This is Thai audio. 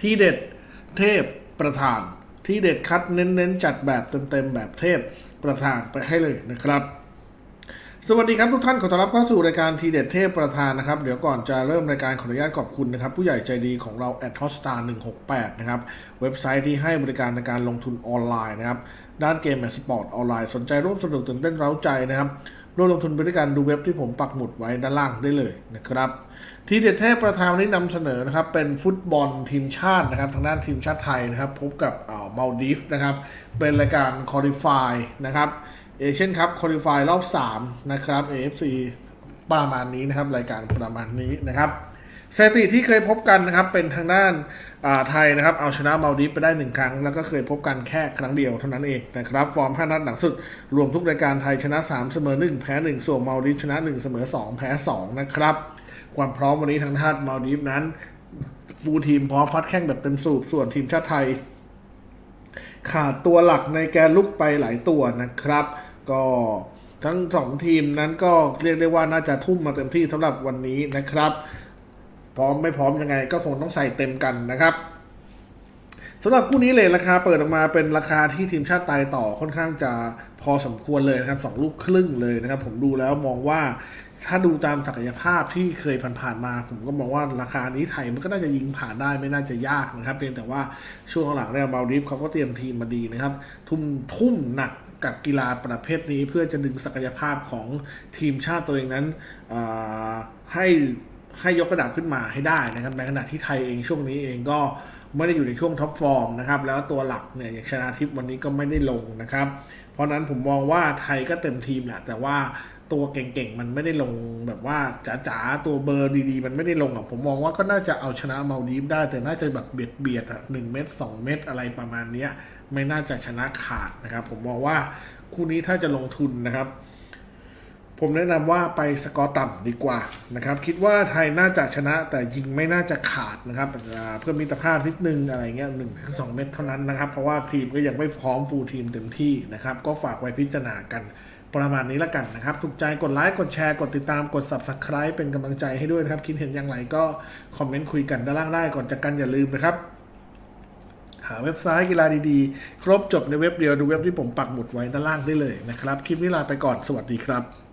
ที่เด็ดเทพประธาน ที่เด็ดคัดเน้นๆ จัดแบบเต็มๆแบบเทพประธานไปให้เลยนะครับ สวัสดีครับทุกท่านขอต้อนรับเข้าสู่รายการทีเด็ดเทพประธานนะครับ เดี๋ยวก่อนจะเริ่มรายการขออนุญาตขอบคุณนะครับ ผู้ใหญ่ใจดีของเรา a t o s t a r 168นะครับเว็บไซต์ที่ให้บริการในการลงทุนออนไลน์นะครับ ด้านเกมแอนด์สปอร์ตออนไลน์สนใจร่วมสนุกตื่นเต้นเร้าใจนะครับ ร่วมลงทุนไปด้วยกันดูเว็บที่ผมปักหมุดไว้ด้านล่างได้เลยนะครับทีเด็ดเทพประธานนี้นำเสนอนะครับเป็นฟุตบอลทีมชาตินะครับทางด้านทีมชาติไทยนะครับพบกับอ่าวมาลดีฟนะครับเป็นรายการคอลิฟายนะครับเอเชียนคัพคอลิฟายรอบ 3 นะครับ AFC ประมาณนี้นะครับ รายการประมาณนี้นะครับ สถิติที่เคยพบกันนะครับเป็นทางด้านไทยนะครับเอาชนะมาลดีฟไปได้หนึ่งครั้ง แล้วก็เคยพบกันแค่ครั้งเดียวเท่านั้นเองนะครับฟอร์ม 5 นัดหลังสุด รวมทุกรายการไทยชนะ 3 เสมอ 1 แพ้ 1 ส่วนมาลดีฟชนะ 1 เสมอ 2 แพ้ 2 นะครับ ความพร้อมวันนี้ทางด้านมาลดีฟนั้นฟูทีมพร้อมฟัดแข้งแบบเต็มสูบส่วนทีมชาติไทย ขาดตัวหลักในแกนลุกไปหลายตัวนะครับ ก็ทั้งสองทีมนั้นก็เรียกได้ว่าน่าจะทุ่มมาเต็มที่สำหรับวันนี้นะครับ พร้อมไม่พร้อมยังไงก็คงต้องใส่เต็มกันนะครับสำหรับคู่นี้เลยราคาเปิดออกมาเป็นราคาที่ทีมชาติไทยต่อค่อนข้างจะพอสมควรเลยนะครับสองลูกครึ่งเลยนะครับ ผมดูแล้วมองว่าถ้าดูตามศักยภาพที่เคยผ่านๆมา ผมก็มองว่าราคานี้ไทยมันก็น่าจะยิงผ่านได้ไม่น่าจะยากนะครับ เพียงแต่ว่าช่วงหลังเนี่ยมาลดิฟเขาก็เตรียมทีมมาดีนะครับ ทุ่มทุ่มหนักกับกีฬาประเภทนี้เพื่อจะดึงศักยภาพของทีมชาติตัวเองนั้นให้ ให้ยกระดับขึ้นมาให้ได้นะครับในขณะที่ไทยเองช่วงนี้เองก็ไม่ได้อยู่ในช่วงท็อปฟอร์มนะครับแล้วตัวหลักเนี่ยอย่างชนะทิพย์วันนี้ก็ไม่ได้ลงนะครับ เพราะนั้นผมมองว่าไทยก็เต็มทีมแหละแต่ว่าตัวเก่งๆ มันไม่ได้ลงแบบว่าจ๋าๆ ตัวเบอร์ดีๆ มันไม่ได้ลงอะผมมองว่าก็น่าจะเอาชนะมาดีฟได้ แต่น่าจะแบบเบียดเบียดๆอะหนึ่งเม็ดสองเม็ดอะไรประมาณเนี้ยไม่น่าจะชนะขาดนะครับ ผมมองว่าคู่นี้ถ้าจะลงทุนนะครับ ผมแนะนำว่าไปสกอร์ต่ำดีกว่านะครับ คิดว่าไทยน่าจะชนะแต่ยิงไม่น่าจะขาดนะครับเพื่อมิตรภาพนิดนึงอะไรเงี้ยหนึ่งถึงสองเม็ดเท่านั้นนะครับ เพราะว่าทีมก็ยังไม่พร้อมฟูลทีมเต็มที่นะครับ ก็ฝากไว้พิจารณากันประมาณนี้ละกันนะครับ ถูกใจกดไลค์กดแชร์กดติดตามกด subscribe เป็นกำลังใจให้ด้วยนะครับ คิดเห็นอย่างไรก็คอมเมนต์คุยกันด้านล่างได้ก่อนจากกันอย่าลืมนะครับหาเว็บไซต์กีฬาดีๆ ครบจบในเว็บเดียวดูเว็บที่ผมปักหมุดไว้ด้านล่างได้เลยนะครับ คลิปนี้ลาไปก่อนสวัสดีครับ